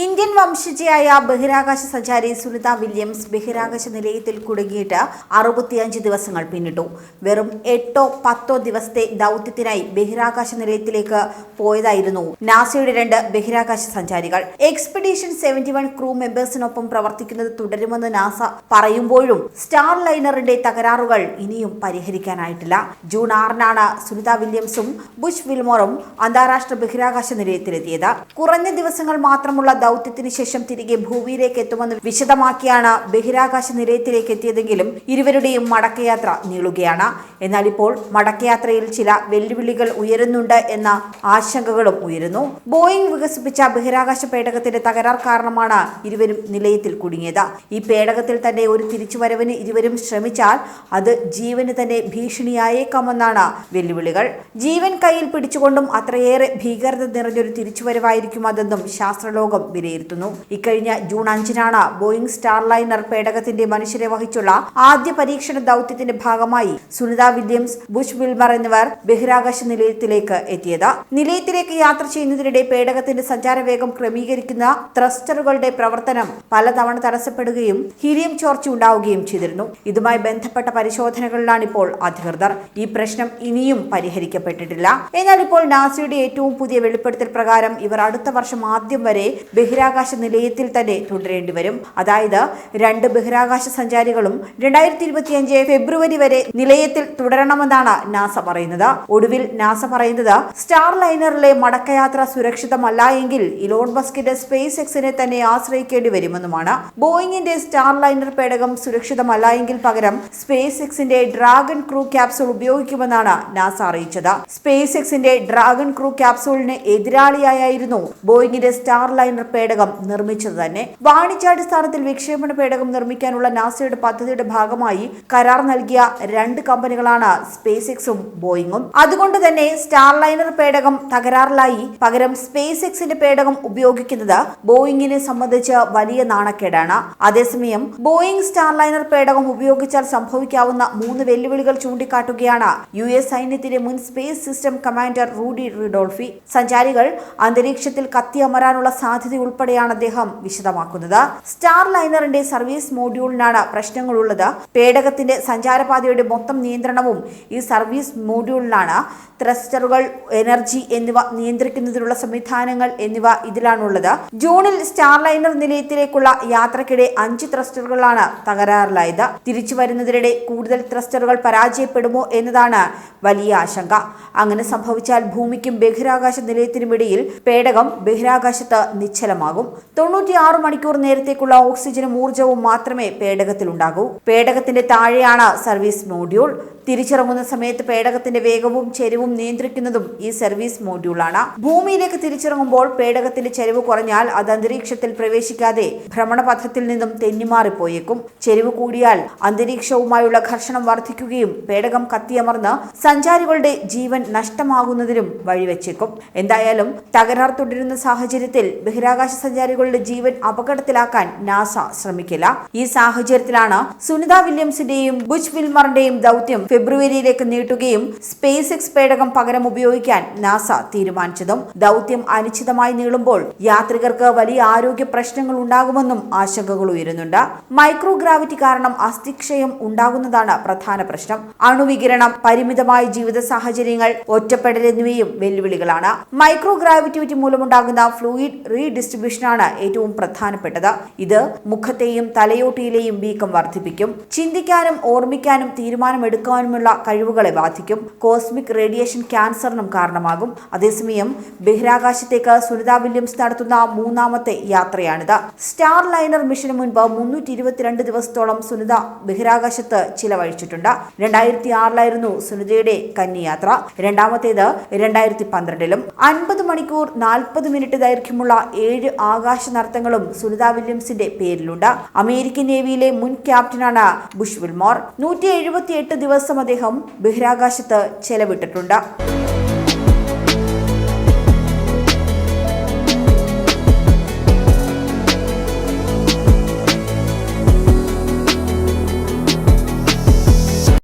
Indian വംശജയായ ബഹിരാകാശ സഞ്ചാരി Sunitha Williams ബഹിരാകാശ നിലയത്തിൽ കുടുങ്ങിയിട്ട് അറുപത്തിയഞ്ച് ദിവസങ്ങൾ പിന്നിട്ടു. വെറും എട്ടോ പത്തോ ദിവസത്തെ ദൗത്യത്തിനായി ബഹിരാകാശ നിലയത്തിലേക്ക് പോയതായിരുന്നു നാസയുടെ രണ്ട് ബഹിരാകാശ സഞ്ചാരികൾ. എക്സ്പെഡീഷൻ സെവന്റി വൺ ക്രൂ മെമ്പേഴ്സിനൊപ്പം പ്രവർത്തിക്കുന്നത് തുടരുമെന്ന് നാസ പറയുമ്പോഴും സ്റ്റാർ ലൈനറിന്റെ തകരാറുകൾ ഇനിയും പരിഹരിക്കാനായിട്ടില്ല. ജൂൺ ആറിനാണ് സുനിത വില്യംസും ബുഷ് വിൽമോറും അന്താരാഷ്ട്ര ബഹിരാകാശ നിലയത്തിലെത്തിയത്. കുറഞ്ഞ ദിവസങ്ങൾ മാത്രമുള്ള ദൗത്യത്തിന് ശേഷം തിരികെ ഭൂമിയിലേക്ക് എത്തുമെന്ന് വിശദമാക്കിയാണ് ബഹിരാകാശ നിലയത്തിലേക്ക് എത്തിയതെങ്കിലും ഇരുവരുടെയും മടക്കയാത്ര നീളുകയാണ്. എന്നാൽ ഇപ്പോൾ മടക്കയാത്രയിൽ ചില വെല്ലുവിളികൾ ഉയരുന്നുണ്ട് എന്ന ആശങ്കകളും ഉയരുന്നു. ബോയിങ് വികസിപ്പിച്ച ബഹിരാകാശ പേടകത്തിന്റെ തകരാർ കാരണമാണ് ഇരുവരും നിലയത്തിൽ കുടുങ്ങിയത്. ഈ പേടകത്തിൽ തന്നെ ഒരു തിരിച്ചുവരവിന് ഇരുവരും ശ്രമിച്ചാൽ അത് ജീവന് തന്നെ ഭീഷണിയായേക്കാമെന്നാണ് വെല്ലുവിളികൾ. ജീവൻ കയ്യിൽ പിടിച്ചുകൊണ്ടും അത്രയേറെ ഭീകരത നിറഞ്ഞൊരു തിരിച്ചുവരവായിരിക്കും അതെന്നും ശാസ്ത്രലോകം വിലയിരുത്തുന്നു. ഇക്കഴിഞ്ഞ ജൂൺ അഞ്ചിനാണ് ബോയിംഗ് സ്റ്റാർലൈനർ പേടകത്തിന്റെ മനുഷ്യരെ വഹിച്ചുള്ള ആദ്യ പരീക്ഷണ ദൗത്യത്തിന്റെ ഭാഗമായി സുനിത വില്യംസ് ബുഷ് വിൽമർ എന്നിവർ ബഹിരാകാശ നിലയത്തിലേക്ക് എത്തിയത്. നിലയത്തിലേക്ക് യാത്ര ചെയ്യുന്നതിനിടെ പേടകത്തിന്റെ സഞ്ചാരവേഗം ക്രമീകരിക്കുന്ന ത്രസ്റ്ററുകളുടെ പ്രവർത്തനം പലതവണ തടസ്സപ്പെടുകയും ഹീലിയം ചോർച്ച ഉണ്ടാവുകയും ചെയ്തിരുന്നു. ഇതുമായി ബന്ധപ്പെട്ട പരിശോധനകളിലാണ് ഇപ്പോൾ അധികൃതർ. ഈ പ്രശ്നം ഇനിയും പരിഹരിക്കപ്പെട്ടിട്ടില്ല. എന്നാൽ ഇപ്പോൾ നാസയുടെ ഏറ്റവും പുതിയ വെളിപ്പെടുത്തൽ പ്രകാരം ഇവർ അടുത്ത വർഷം ആദ്യം വരെ ബഹിരാകാശ നിലയത്തിൽ തന്നെ തുടരേണ്ടി വരും. അതായത് രണ്ട് ബഹിരാകാശ സഞ്ചാരികളും രണ്ടായിരത്തി ഇരുപത്തിയഞ്ച് ഫെബ്രുവരി വരെ നിലയത്തിൽ തുടരണമെന്നാണ് നാസ പറയുന്നത്. ഒടുവിൽ നാസ പറയുന്നത് സ്റ്റാർ ലൈനറിലെ മടക്കയാത്ര സുരക്ഷിതമല്ല എങ്കിൽ ഇലോൺ മസ്കിന്റെ സ്പേസ് എക്സിനെ തന്നെ ആശ്രയിക്കേണ്ടി വരുമെന്നുമാണ്. ബോയിങ്ങിന്റെ സ്റ്റാർ ലൈനർ പേടകം സുരക്ഷിതമല്ല എങ്കിൽ പകരം സ്പേസ് എക്സിന്റെ ഡ്രാഗൺ ക്രൂ ക്യാപ്സൂൾ ഉപയോഗിക്കുമെന്നാണ് നാസ അറിയിച്ചത്. സ്പേസ് എക്സിന്റെ ഡ്രാഗൺ ക്രൂ ക്യാപ്സൂളിന് എതിരാളിയായിരുന്നു ബോയിങ്ങിന്റെ സ്റ്റാർ ലൈനർ പേടകം നിർമ്മിച്ചത് തന്നെ. വാണിജ്യാടിസ്ഥാനത്തിൽ വിക്ഷേപണ പേടകം നിർമ്മിക്കാനുള്ള നാസയുടെ പദ്ധതിയുടെ ഭാഗമായി കരാർ നൽകിയ രണ്ട് കമ്പനികളാണ് സ്പേസ് എക്സും ബോയിങ്ങും. അതുകൊണ്ട് തന്നെ സ്റ്റാർലൈനർ പേടകം തകരാറിലായി. പകരം സ്പേസ് എക്സിന്റെ പേടകം ഉപയോഗിക്കുന്നത് ബോയിങ്ങിനെ സംബന്ധിച്ച് വലിയ നാണക്കേടാണ്. അതേസമയം ബോയിങ് സ്റ്റാർലൈനർ പേടകം ഉപയോഗിച്ചാൽ സംഭവിക്കാവുന്ന മൂന്ന് വെല്ലുവിളികൾ ചൂണ്ടിക്കാട്ടുകയാണ് യു എസ് സൈന്യത്തിന്റെ മുൻ space system commander Rudy Ridolfi. സഞ്ചാരികൾ അന്തരീക്ഷത്തിൽ കത്തിയമരാനുള്ള സാധ്യത ഉൾപ്പെടെയാണ് അദ്ദേഹം വിശദമാക്കുന്നത്. സ്റ്റാർ ലൈനറിന്റെ സർവീസ് മോഡ്യൂളിനാണ് പ്രശ്നങ്ങളുള്ളത്. പേടകത്തിന്റെ സഞ്ചാരപാതയുടെ മൊത്തം നിയന്ത്രണവും ഈ സർവീസ് മോഡ്യൂളിനാണ് ത്രസ്റ്ററുകൾ എനർജി എന്നിവ നിയന്ത്രിക്കുന്നതിനുള്ള സംവിധാനങ്ങൾ എന്നിവ ഇതിലാണുള്ളത്. ജൂണിൽ സ്റ്റാർ ലൈനർ നിലയത്തിലേക്കുള്ള യാത്രക്കിടെ അഞ്ച് ത്രസ്റ്ററുകളാണ് തകരാറിലായത്. തിരിച്ചു വരുന്നതിനിടെ കൂടുതൽ ത്രസ്റ്ററുകൾ പരാജയപ്പെടുമോ എന്നതാണ് വലിയ ആശങ്ക. അങ്ങനെ സംഭവിച്ചാൽ ഭൂമിക്കും ബഹിരാകാശ നിലയത്തിനുമിടയിൽ പേടകം ബഹിരാകാശത്ത് നിശ്ചലമാകും തൊണ്ണൂറ്റിയാറ് മണിക്കൂർ നേരത്തേക്കുള്ള ഓക്സിജനും ഊർജവും മാത്രമേ പേടകത്തിലുണ്ടാകൂ. പേടകത്തിന്റെ താഴെയാണ് സർവീസ് മോഡ്യൂൾ. തിരിച്ചിറങ്ങുന്ന സമയത്ത് പേടകത്തിന്റെ വേഗവും ചെരിവും നിയന്ത്രിക്കുന്നതും ഈ സർവീസ് മോഡ്യൂളാണ്. ഭൂമിയിലേക്ക് തിരിച്ചിറങ്ങുമ്പോൾ പേടകത്തിന്റെ ചെരിവ് കുറഞ്ഞാൽ അത് അന്തരീക്ഷത്തിൽ പ്രവേശിക്കാതെ ഭ്രമണപഥത്തിൽ നിന്നും തെന്നിമാറിപ്പോയേക്കും. ചെരിവ് കൂടിയാൽ അന്തരീക്ഷവുമായുള്ള ഘർഷണം വർദ്ധിക്കുകയും പേടകം കത്തിയമർന്ന് സഞ്ചാരികളുടെ ജീവൻ നഷ്ടമാകുന്നതിനും വഴിവെച്ചേക്കും. എന്തായാലും തകരാർ തുടരുന്ന സാഹചര്യത്തിൽ ബഹിരാകാശ സഞ്ചാരികളുടെ ജീവൻ അപകടത്തിലാക്കാൻ നാസ ശ്രമിക്കില്ല. ഈ സാഹചര്യത്തിലാണ് സുനിത വില്യംസിന്റെയും ബുജ് വിൽമറിന്റെയും ദൗത്യം ഫെബ്രുവരിയിലേക്ക് നീട്ടുകയും സ്പേസ് എക്സ് പേടകം പകരം ഉപയോഗിക്കാൻ നാസ തീരുമാനിച്ചതും ദൗത്യം അനിശ്ചിതമായി നീളുമ്പോൾ യാത്രികർക്ക് വലിയ ആരോഗ്യ പ്രശ്നങ്ങൾ ഉണ്ടാകുമെന്നും ആശങ്കകൾ ഉയരുന്നുണ്ട്. മൈക്രോഗ്രാവിറ്റി കാരണം അസ്ഥിക്ഷയം ഉണ്ടാകുന്നതാണ് പ്രധാന പ്രശ്നം. അണുവികിരണം പരിമിതമായ ജീവിത സാഹചര്യങ്ങൾ ഒറ്റപ്പെടൽ എന്നിവയും വെല്ലുവിളികളാണ്. മൈക്രോ ഗ്രാവിറ്റി മൂലമുണ്ടാകുന്ന ഫ്ലൂയിഡ് റീഡിസ്ട്രിബ്യൂഷനാണ് ഏറ്റവും പ്രധാനപ്പെട്ടത്. ഇത് മുഖത്തെയും തലയോട്ടിയിലെയും വീക്കം വർദ്ധിപ്പിക്കും. ചിന്തിക്കാനും ഓർമ്മിക്കാനും തീരുമാനമെടുക്കാനുമുള്ള കഴിവുകളെ ബാധിക്കും. കോസ്മിക് റേഡിയേഷൻ ക്യാൻസറിനും കാരണമാകും. അതേസമയം ബഹിരാകാശത്തേക്ക് സുനിത വില്യംസ് നടത്തുന്ന മൂന്നാമത്തെ യാത്രയാണിത്. സ്റ്റാർ ലൈനർ മിഷന് മുൻപ് മുന്നൂറ്റി ഇരുപത്തിരണ്ട് ദിവസത്തോളം സുനിത ബഹിരാകാശത്ത് ചിലവഴിച്ചിട്ടുണ്ട്. രണ്ടായിരത്തി ആറിലായിരുന്നു സുനിതയുടെ കന്നിയാത്ര. രണ്ടാമത്തേത് രണ്ടായിരത്തി പന്ത്രണ്ടിലും അൻപത് മണിക്കൂർ നാൽപ്പത് മിനിറ്റ് ദൈർഘ്യമുള്ള ഏഴ് ആകാശ നർത്തങ്ങളും സുനിത വില്യംസിന്റെ പേരിലുണ്ട്. അമേരിക്കൻ നേവിയിലെ മുൻ ക്യാപ്റ്റനാണ് ബുഷ് വിൽമോർ. നൂറ്റി എഴുപത്തിയെട്ട് ദിവസം അദ്ദേഹം ബഹിരാകാശത്ത് ചെലവിട്ടിട്ടുണ്ട്.